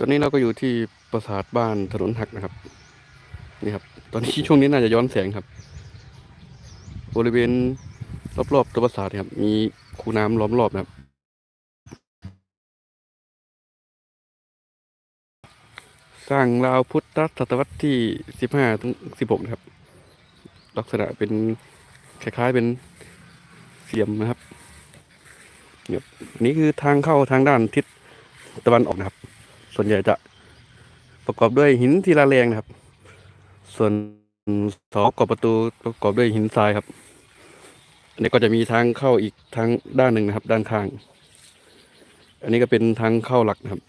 ตอนนี้เราก็อยู่ที่ปราสาทบ้านถนนหักนะครับ นี่ครับ ตอนนี้ช่วงนี้น่าจะย้อนแสงครับ บริเวณรอบๆตัวปราสาทครับ มีคูน้ำล้อมรอบนะครับ สร้างราวพุทธศตวรรษที่สิบห้าถึงสิบหกนะครับ ลักษณะเป็นคล้ายๆเป็นเสียมนะครับเนี่ยอันนี้คือทางเข้าทางด้านทิศตะวันออกนะครับ ส่วนใหญ่จะประกอบด้วยหินทีละแรงนะครับ ส่วนสองกอบประตูประกอบด้วยหินทรายครับอันนี้ก็จะมีทางเข้าอีกทางด้านหนึ่งนะครับ ด้านข้าง อันนี้ก็เป็นทางเข้าหลักนะครับ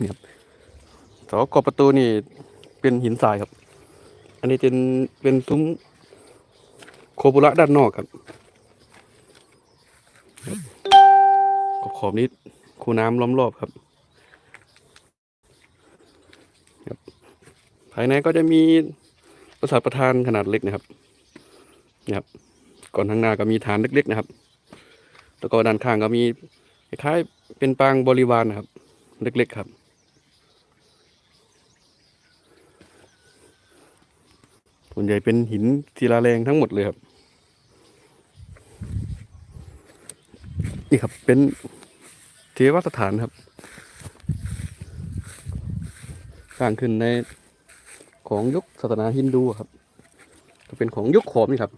นี่ครับสองกอบประตูนี่เป็นหินทรายครับ อันนี้เป็นเป็นซุ้มโคบุระด้านนอกครับครับขอบขอบนี้ คูน้ำล้อมรอบครับครับ ภายในก็จะมีปราสาทประธานขนาดเล็กนะครับนี่ครับ ก่อนทางหน้าก็มีฐานเล็กๆนะครับ แล้วก็ด้านข้างก็มีคล้ายๆเป็นปางบริวารนะครับ เล็กๆครับส่วนใหญ่เป็นหินศิลาแรงทั้งหมดเลยครับ นี่ครับเป็น เทวสถานครับสร้างขึ้นในของยุคศาสนาฮินดูครับ ก็เป็นของยุคขอมนี่ครับ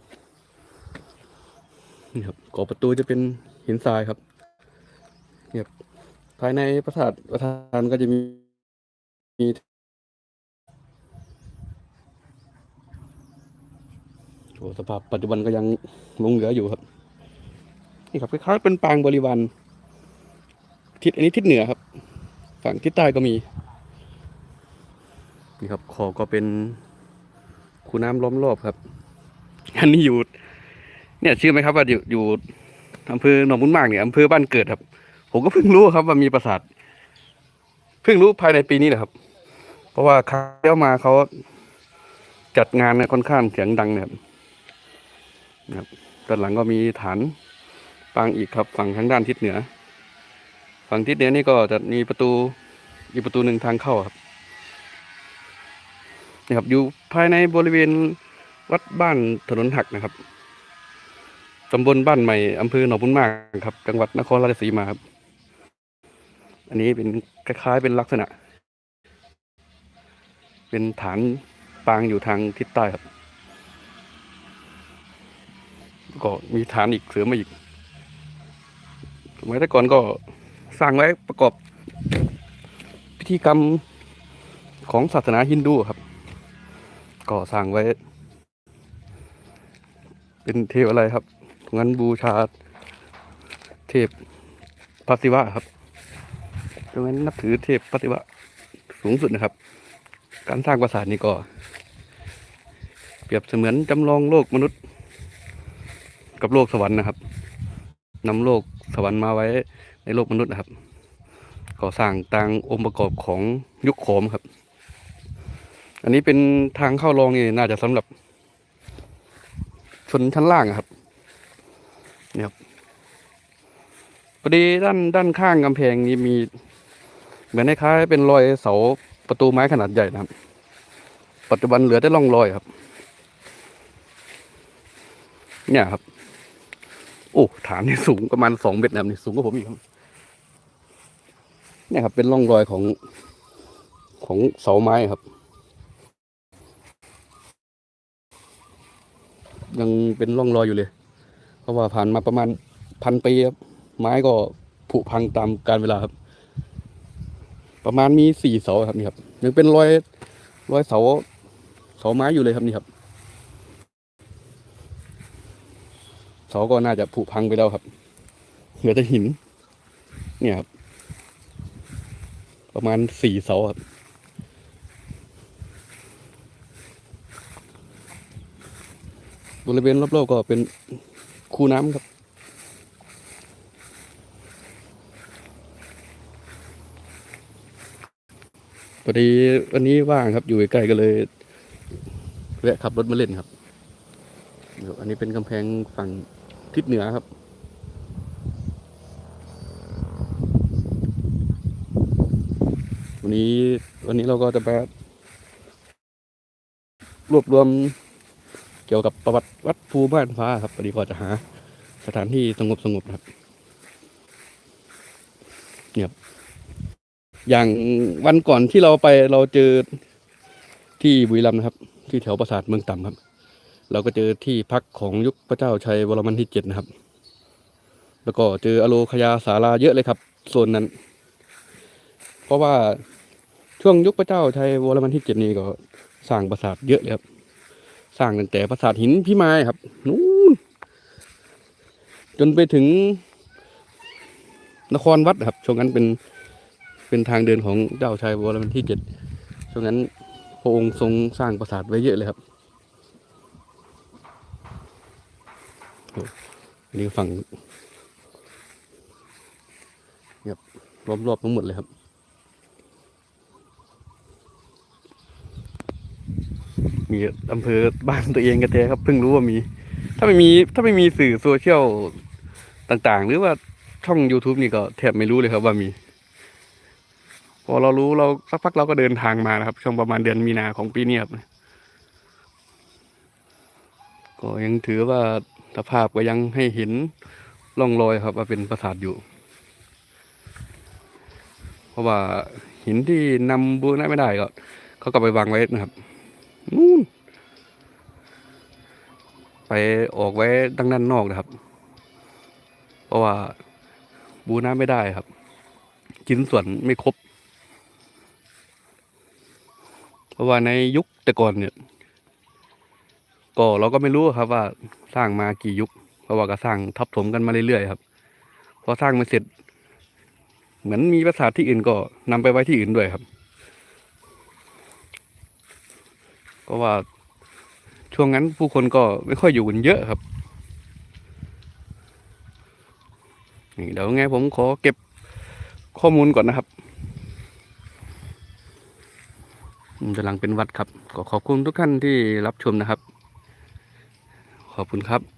นี่ครับก่อประตูจะเป็นหินทรายครับนี่ครับภายในปราสาทประธานก็จะมีมีโอ้สภาพปัจจุบันก็ยังหลงเหลืออยู่ครับ นี่ครับคล้ายๆเป็นปางบริวาร ทิศอันนี้ทิศเหนือครับ ฝั่งทิศใต้ก็มี นี่ครับขอบก็เป็นคูน้ำล้อมรอบครับ อันนี้อยู่ เนี่ยเชื่อไหมครับว่าอยู่อยู่อำเภอหนองบุญมากเนี่ยอำเภอบ้านเกิดครับ ผมก็เพิ่งรู้ครับว่ามีปราสาทเพิ่งรู้ภายในปีนี้แหละครับ เพราะว่าคราวที่แล้วมาเขาจัดงานเนี่ยค่อนข้างเสียงดังนะครับนะครับด้านหลังก็มีฐานปางอีกครับฝั่งทางด้านทิศเหนือ ฝั่งทิศเหนือนี่ก็จะมีประตูอีกประตูหนึ่งทางเข้าครับนะครับอยู่ภายในบริเวณวัดบ้านถนนหักนะครับตำบลบ้านใหม่อำเภอหนองบุญมากครับ จังหวัดนครราชสีมาครับ อันนี้เป็นคล้ายๆเป็นลักษณะ เป็นฐานปางอยู่ทางทิศใต้ครับ ก็มีฐานอีกเสริมมาอีกสมัยแต่ก่อนก็ สร้างไว้ประกอบพิธีกรรมของศาสนาฮินดูครับก็สร้างไว้ เป็นเทวอะไรครับงั้นบูชาเทพพระศิวะครับตรงนั้นนับถือเทพพระศิวะสูงสุดนะครับ การสร้างปราสาทนี้ก็ เปรียบเสมือนจำลองโลกมนุษย์ กับโลกสวรรค์นะครับนำโลกสวรรค์มาไว้ ในโลกมนุษย์นะครับก่อสร้างตามองค์ประกอบของยุคโขมครับ อันนี้เป็นทางเข้ารองนี่น่าจะสำหรับ ชนชั้นล่างครับเนี่ยครับพอดีด้านด้านข้างกำแพงนี้มี เหมือนคล้ายเป็นรอยเสาประตูไม้ขนาดใหญ่นะครับ ปัจจุบันเหลือแต่ร่องรอยครับ เนี่ยครับ โอ้ฐานนี่สูงประมาณสองเมตรนะครับนี่สูงกว่าผมอีกครับ เนี่ยครับ เป็นร่องรอยของของเสาไม้ครับ ยังเป็นร่องรอยอยู่เลย เพราะว่าผ่านมาประมาณพันปีครับไม้ก็ผุพังตามกาลเวลาครับ ประมาณมีสี่เสาครับนี่ครับยังเป็นรอยรอยเสาเสาไม้อยู่เลยครับนี่ครับเสาก็น่าจะผุพังไปแล้วครับเหลือแต่หิน เนี่ยครับ ประมาณสี่เสาครับบริเวณรอบๆก็เป็นคูน้ำครับ พอดีวันนี้ว่างครับอยู่ใกล้ๆก็เลยแวะขับรถมาเล่นครับเดี๋ยวอันนี้เป็นกำแพงฝั่งทิศเหนือครับ วันนี้วันนี้เราก็จะไปรวบรวมเกี่ยวกับประวัติวัดภูบ้านฟ้าครับวันนี้ก็จะหาสถานที่สงบสงบครับเนี่ยบอย่างวันก่อนที่เราไปเราเจอที่บุรีรัมย์นะครับ ที่แถวปราสาทเมืองต่ำครับ เราก็เจอที่พักของยุคพระเจ้าชัยวรมันที่เจ็ดนะครับ แล้วก็เจออโลคยาสาราเยอะเลยครับโซนนั้น เพราะว่า ช่วงยุคพระเจ้าชัยวรมันที่เจ็ดนี้ก็สร้างปราสาทเยอะเลยครับ สร้างตั้งแต่ปราสาทหินพิมายครับ นู้นจนไปถึงนครวัดครับ ช่วงนั้นเป็นเป็นทางเดินของเจ้าชัยวรมันที่เจ็ดช่วงนั้นพระองค์ทรงสร้างปราสาทไว้เยอะเลยครับอันนี้ฝั่งครับรอบๆทั้งหมดเลยครับีอำเภอบ้านตัวเองกันแท้ครับเพิ่งรู้ว่ามี ถ้าไม่มีถ้าไม่มีสื่อโซเชียลต่างๆ หรือว่าช่อง YouTube นี่ก็แทบไม่รู้เลยครับว่ามี พอเรารู้เราสักพักเราก็เดินทางมานะครับ ช่วงประมาณเดือนมีนาของปีนี้ครับก็ยังถือว่าสภาพก็ยังให้เห็นร่องรอยครับ ว่าเป็นปราสาทอยู่ เพราะว่าหินที่นำบูรณะไม่ได้ก็เขาก็ไปวางไว้นะครับ นู่นไปออกไว้ดังด้านนอกนะครับ เพราะว่าบูน้ำไม่ได้ครับชิ้นส่วนไม่ครบ เพราะว่าในยุคแต่ก่อนเนี่ย ก็เราก็ไม่รู้ครับว่าสร้างมากี่ยุค เพราะว่าก็สร้างทับถมกันมาเรื่อยๆครับ พอสร้างมาเสร็จ เหมือนมีปราสาทที่อื่นก็นำไปไว้ที่อื่นด้วยครับ เพราะว่าช่วงนั้นผู้คนก็ไม่ค่อยอยู่กันเยอะครับนี่เดี๋ยวไงผมขอเก็บข้อมูลก่อนนะครับกำลังเป็นวัดครับก็ขอบคุณทุกท่านที่รับชมนะครับ ขอบคุณครับ